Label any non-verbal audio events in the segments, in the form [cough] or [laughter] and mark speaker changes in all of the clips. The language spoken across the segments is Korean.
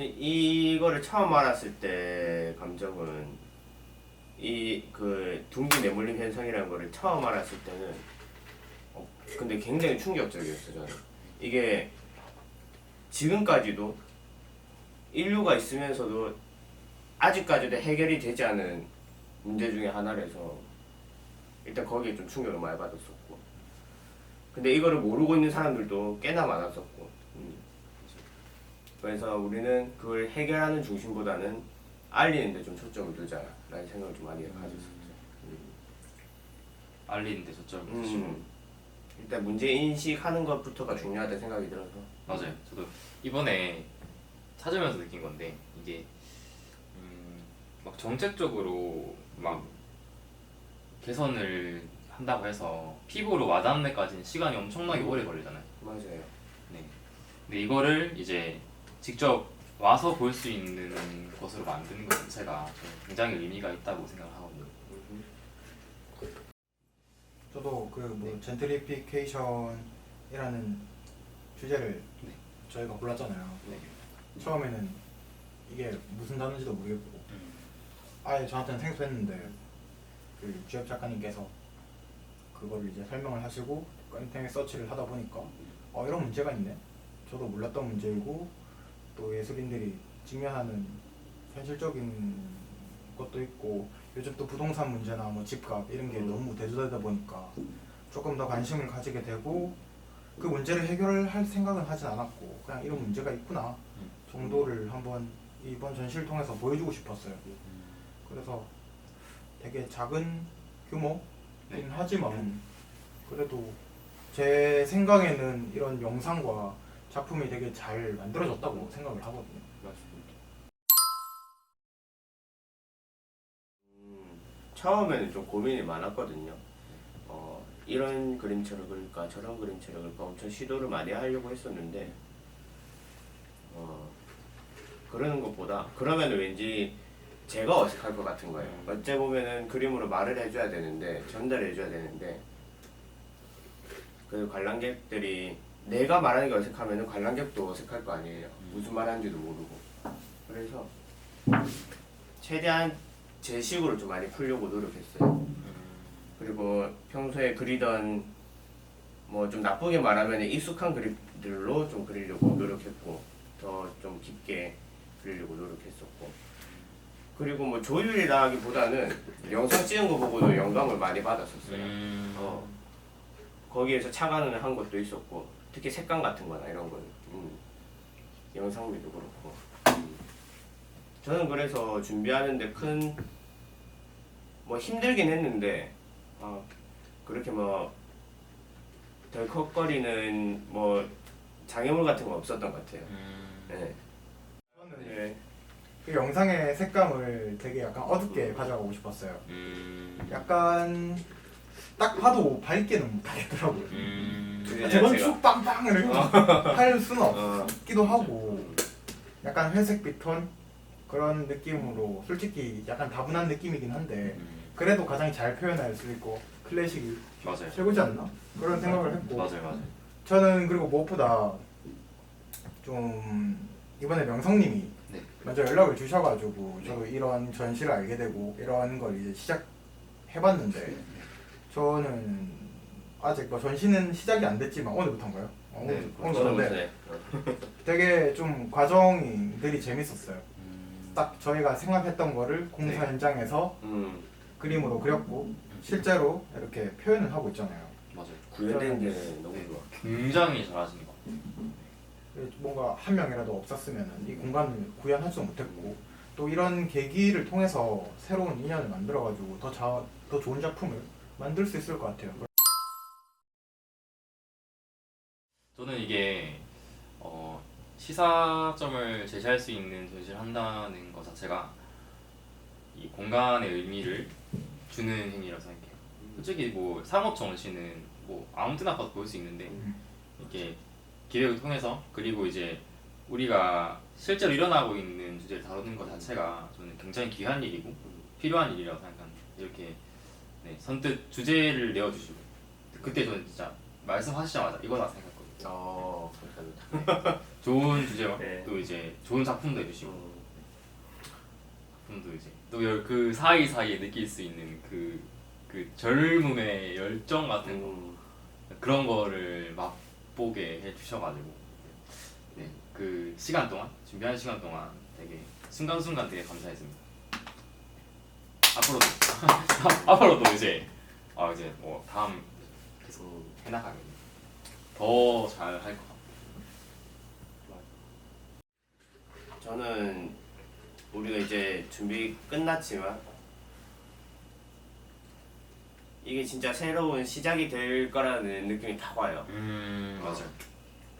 Speaker 1: 저는 이거를 처음 알았을 때 감정은 이 그 둥지 내몰림 현상이라는 거를 처음 알았을 때는 어, 근데 굉장히 충격적이었어요 저는 이게 지금까지도 인류가 있으면서도 아직까지도 해결이 되지 않은 문제 중에 하나라서 일단 거기에 좀 충격을 많이 받았었고 근데 이거를 모르고 있는 사람들도 꽤나 많았었고 음. 그래서 우리는 그걸 해결하는 중심보다는 알리는데 좀 초점을 두자라는 생각을 좀 많이 가졌었죠.
Speaker 2: 알리는데 초점을 두시고
Speaker 1: 음. 일단 문제 인식하는 것부터가 중요하다 생각이 들어서
Speaker 2: 맞아요. 저도 이번에 찾으면서 느낀 건데 이게 음, 막 정책적으로 막 개선을 한다고 해서 피부로 와닿는 데까지는 시간이 엄청나게 오래 걸리잖아요.
Speaker 1: 맞아요.
Speaker 2: 네. 근데 이거를 이제 직접 와서 볼 수 있는 것으로 만드는 것 자체가 굉장히 의미가 있다고 생각을 하거든요.
Speaker 1: 음.
Speaker 3: 저도 그뭐 젠트리피케이션이라는 주제를
Speaker 2: 네.
Speaker 3: 저희가 골랐잖아요.
Speaker 2: 네.
Speaker 3: 처음에는 이게 무슨 단어인지도 모르겠고
Speaker 2: 음.
Speaker 3: 아예 저한테는 생소했는데 그 주엽 작가님께서 그걸 이제 설명을 하시고 인터넷 서치를 하다 보니까 어 이런 문제가 있네. 저도 몰랐던 문제이고 또 예술인들이 직면하는 현실적인 것도 있고 요즘 또 부동산 문제나 뭐 집값 이런 게
Speaker 1: 음.
Speaker 3: 너무 대두되다 보니까 조금 더 관심을 가지게 되고 그 문제를 해결할 생각은 하진 않았고 그냥 이런 문제가 있구나
Speaker 2: 음.
Speaker 3: 정도를 한번 이번 전시를 통해서 보여주고 싶었어요. 그래서 되게 작은 규모긴
Speaker 2: 네.
Speaker 3: 하지만 그래도 제 생각에는 이런 영상과 작품이 되게 잘 만들어졌다고 생각을 하거든요.
Speaker 1: 맞습니다. 음, 처음에는 좀 고민이 많았거든요. 어, 이런 그림체를 그릴까 저런 그림체를 그릴까 엄청 시도를 많이 하려고 했었는데 어, 그러는 것보다 그러면 왠지 제가 어색할 것 같은 거예요. 어째 보면은 그림으로 말을 해줘야 되는데 전달해 줘야 되는데 그 관람객들이 내가 말하는 게 어색하면은 관람객도 어색할 거 아니에요. 무슨 말 하는지도 모르고. 그래서 최대한 제 식으로 좀 많이 풀려고 노력했어요. 그리고 평소에 그리던 뭐 좀 나쁘게 말하면 익숙한 그림들로 좀 그리려고 노력했고 더 좀 깊게 그리려고 노력했었고 그리고 뭐 조율이라기보다는 영상 찍은 거 보고도 영감을 많이 받았었어요.
Speaker 2: 음.
Speaker 1: 어, 거기에서 착안을 한 것도 있었고 특히 색감 같은 거나 이런 거는 음, 영상미도 그렇고 음. 저는 그래서 준비하는데 큰 뭐 힘들긴 했는데 어, 그렇게 뭐 덜컥거리는 뭐 장애물 같은 건 없었던 것 같아요.
Speaker 2: 음.
Speaker 1: 네. 네.
Speaker 3: 그 영상의 색감을 되게 약간 어둡게 가져가고 싶었어요.
Speaker 2: 음.
Speaker 3: 약간 딱 봐도 밝게는 못하겠더라고요.
Speaker 2: 음.
Speaker 1: 그게
Speaker 3: 저건
Speaker 1: 제가-
Speaker 3: 쭉 빵빵 이렇게 할 수는
Speaker 1: 어.
Speaker 3: 없기도 하고 약간 회색빛 톤 그런 느낌으로 솔직히 약간 다분한 느낌이긴 한데
Speaker 2: 음.
Speaker 3: 그래도 가장 잘 표현할 수 있고 클래식이
Speaker 2: 맞아요.
Speaker 3: 최고지 않나? 그런 생각을 했고
Speaker 2: 맞아요, 맞아요.
Speaker 3: 저는 그리고 무엇보다 좀 이번에 명성님이
Speaker 2: 네.
Speaker 3: 먼저 연락을 주셔가지고 저도 이런 전시를 알게 되고 이런 걸 이제 시작해봤는데 저는 아직 뭐 전시는 시작이 안 됐지만 오늘부터인가요? 어,
Speaker 2: 네,
Speaker 3: 오늘-
Speaker 2: 그렇죠.
Speaker 3: 오늘부터인데
Speaker 1: 저는
Speaker 3: 되게 좀 과정들이 재밌었어요.
Speaker 2: 음.
Speaker 3: 딱 저희가 생각했던 거를 공사
Speaker 2: 네.
Speaker 3: 현장에서
Speaker 1: 음,
Speaker 3: 그림으로 그렸고 실제로 이렇게 표현을 하고 있잖아요.
Speaker 2: 맞아요.
Speaker 1: 구현된 게 너무
Speaker 2: 네.
Speaker 1: 좋아.
Speaker 2: 굉장히 잘하시는 것 같아요.
Speaker 3: 뭔가 한 명이라도 없었으면 이 공간을 구현하지도 못했고 또 이런 계기를 통해서 새로운 인연을 만들어가지고 더, 자, 더 좋은 작품을 만들 수 있을 것 같아요.
Speaker 2: 저는 이게 어, 시사점을 제시할 수 있는 전시를 한다는 것 자체가 이 공간의 의미를 주는 행위라고 생각해요. 솔직히 뭐 상업 전시는 뭐 아무 때나 봐도 볼수 있는데
Speaker 3: 음.
Speaker 2: 이렇게 기획을 통해서 그리고 이제 우리가 실제로 일어나고 있는 주제를 다루는 것 자체가 저는 굉장히 귀한 일이고 필요한 일이라고 생각합니다. 이렇게 네, 선뜻 주제를 내어주시고 그때 저는 진짜 말씀하시자마자 이거다 생각했거든요.
Speaker 1: 어, 감사합니다. [laughs]
Speaker 2: 좋은 주제와
Speaker 1: 네.
Speaker 2: 또 이제 좋은 작품도 해주시고
Speaker 1: 음,
Speaker 2: 작품도 이제 또 그 사이 사이에 느낄 수 있는 그, 그 젊음의 열정 같은 거
Speaker 1: 음,
Speaker 2: 그런 거를 맛보게 해주셔가지고 네, 그 시간 동안 준비한 시간 동안 되게 순간순간 되게 감사했습니다. 앞으로도 [laughs] 앞으로도 이제 아 이제 뭐 다음 계속 해나가겠네. 더잘 할 것 같아요.
Speaker 1: 저는 우리가 이제 준비 끝났지만 이게 진짜 새로운 시작이 될 거라는 느낌이 다 와요.
Speaker 2: 음 맞아요.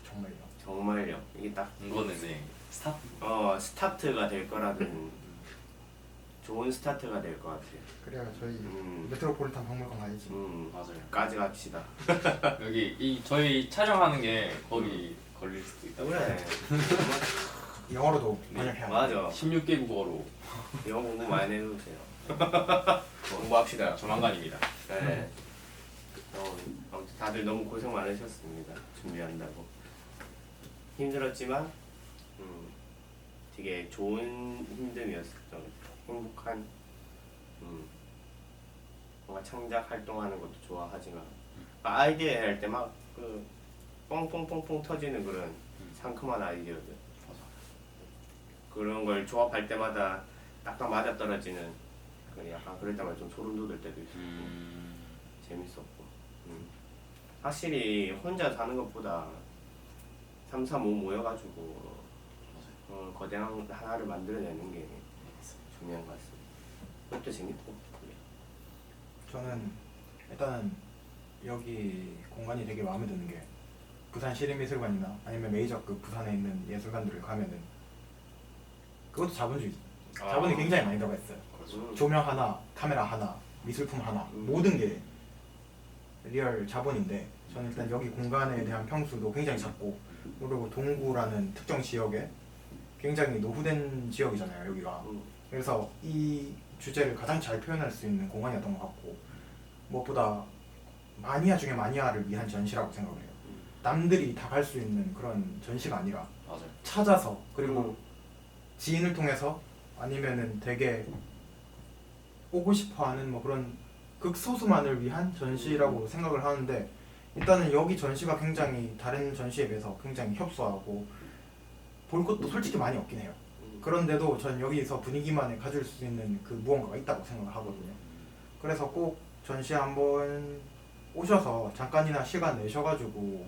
Speaker 3: 정말요.
Speaker 1: 정말요. 이게 딱
Speaker 2: 이거는 이제 스탑.
Speaker 1: 어, 스타트가 될 거라는 좋은 스타트가 될 것 같아요.
Speaker 3: 그래야 저희
Speaker 1: 음,
Speaker 3: 메트로폴리탄 박물관 가야지.
Speaker 1: 음,
Speaker 2: 맞아요.
Speaker 1: 까지 갑시다. [laughs]
Speaker 2: 여기 이 저희 촬영하는 게 거기 걸릴 수도 있다.
Speaker 1: 그래. [laughs]
Speaker 3: 영어로도
Speaker 2: 네,
Speaker 3: 번역해야 돼.
Speaker 1: 맞아.
Speaker 2: 16개 국어로
Speaker 1: 영어 공부 많이 해주세요. [laughs] 공부합시다.
Speaker 2: 조만간입니다.
Speaker 1: 네. 어, 아무튼 다들 너무 고생 많으셨습니다. 준비한다고. 힘들었지만, 음, 되게 좋은 힘듦이었었죠. 행복한, 음, 뭔가 창작 활동하는 것도 좋아하지만, 아이디어 할 때 막그 뻥뻥뻥뻥 터지는 그런 상큼한 아이디어들. 그런 걸 조합할 때마다 딱딱 맞아 떨어지는 그 약간 그럴 때마다 좀 소름 돋을 때도 있었고
Speaker 2: 음,
Speaker 1: 재밌었고 음. 확실히 혼자 사는 것보다 3, 3, 5 모여가지고. 어, 거대한 하나를 만들어내는 게 중요한 것 같습니다 그것도 재밌고 네.
Speaker 3: 저는 일단은 여기 공간이 되게 마음에 드는 게 부산 시립미술관이나 아니면 메이저급 부산에 있는 예술관들을 가면은 그것도 자본주의 자본이
Speaker 2: 아.
Speaker 3: 굉장히 많이 들어가 있어요.
Speaker 2: 그렇죠.
Speaker 1: 음.
Speaker 3: 조명 하나, 카메라 하나, 미술품 하나
Speaker 1: 음.
Speaker 3: 모든 게 리얼 자본인데 저는 일단 여기 공간에 대한 평수도 굉장히 작고 그리고 동구라는 특정 지역에 굉장히 노후된 지역이잖아요 여기가
Speaker 1: 음.
Speaker 3: 그래서 이 주제를 가장 잘 표현할 수 있는 공간이었던 것 같고 무엇보다 마니아 중에 마니아를 위한 전시라고 생각을 해요 남들이 다 갈 수 있는 그런 전시가 아니라
Speaker 2: 맞아요.
Speaker 3: 찾아서 그리고
Speaker 1: 음.
Speaker 3: 지인을 통해서 아니면은 되게 오고 싶어하는 뭐 그런 극소수만을 위한 전시라고 생각을 하는데 일단은 여기 전시가 굉장히 다른 전시에 비해서 굉장히 협소하고 볼 것도 솔직히 많이 없긴 해요.
Speaker 1: 음.
Speaker 3: 그런데도 전 여기서 분위기만을 가질 수 있는 그 무언가가 있다고 생각을 하거든요. 그래서 꼭 전시에 한번 오셔서 잠깐이나 시간 내셔가지고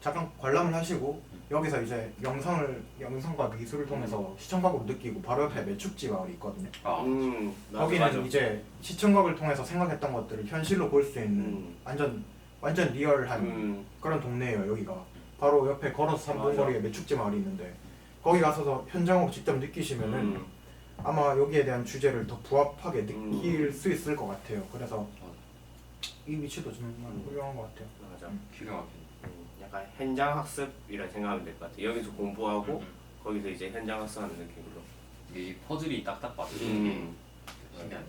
Speaker 3: 잠깐 관람을 하시고 여기서 이제 영상을 영상과 미술을 통해서 시청각으로 느끼고 바로 옆에 매축지 마을이 있거든요.
Speaker 2: 아,
Speaker 1: 음, 맞아,
Speaker 3: 거기는
Speaker 1: 맞아.
Speaker 3: 이제 시청각을 통해서 생각했던 것들을 현실로 볼 수 있는
Speaker 1: 음.
Speaker 3: 완전 완전 리얼한
Speaker 1: 음,
Speaker 3: 그런 동네예요 여기가. 바로 옆에 걸어서 3분
Speaker 1: 맞아.
Speaker 3: 거리에 매축지 마을이 있는데 거기 가서서 현장으로 직접 느끼시면은
Speaker 1: 음,
Speaker 3: 아마 여기에 대한 주제를 더 부합하게 느낄
Speaker 1: 음.
Speaker 3: 수 있을 것 같아요. 그래서
Speaker 2: 맞아.
Speaker 3: 이 위치도 정말
Speaker 2: 음.
Speaker 3: 훌륭한 것 같아요.
Speaker 1: 맞아.
Speaker 2: 기가 막히네.
Speaker 1: 음, 약간 현장 학습이라 생각하면 될 것 같아. 여기서 공부하고
Speaker 2: 음,
Speaker 1: 거기서 이제 현장 학습하는 느낌으로.
Speaker 2: 이게 이 퍼즐이 딱딱 게
Speaker 1: 음,
Speaker 2: 신기하네.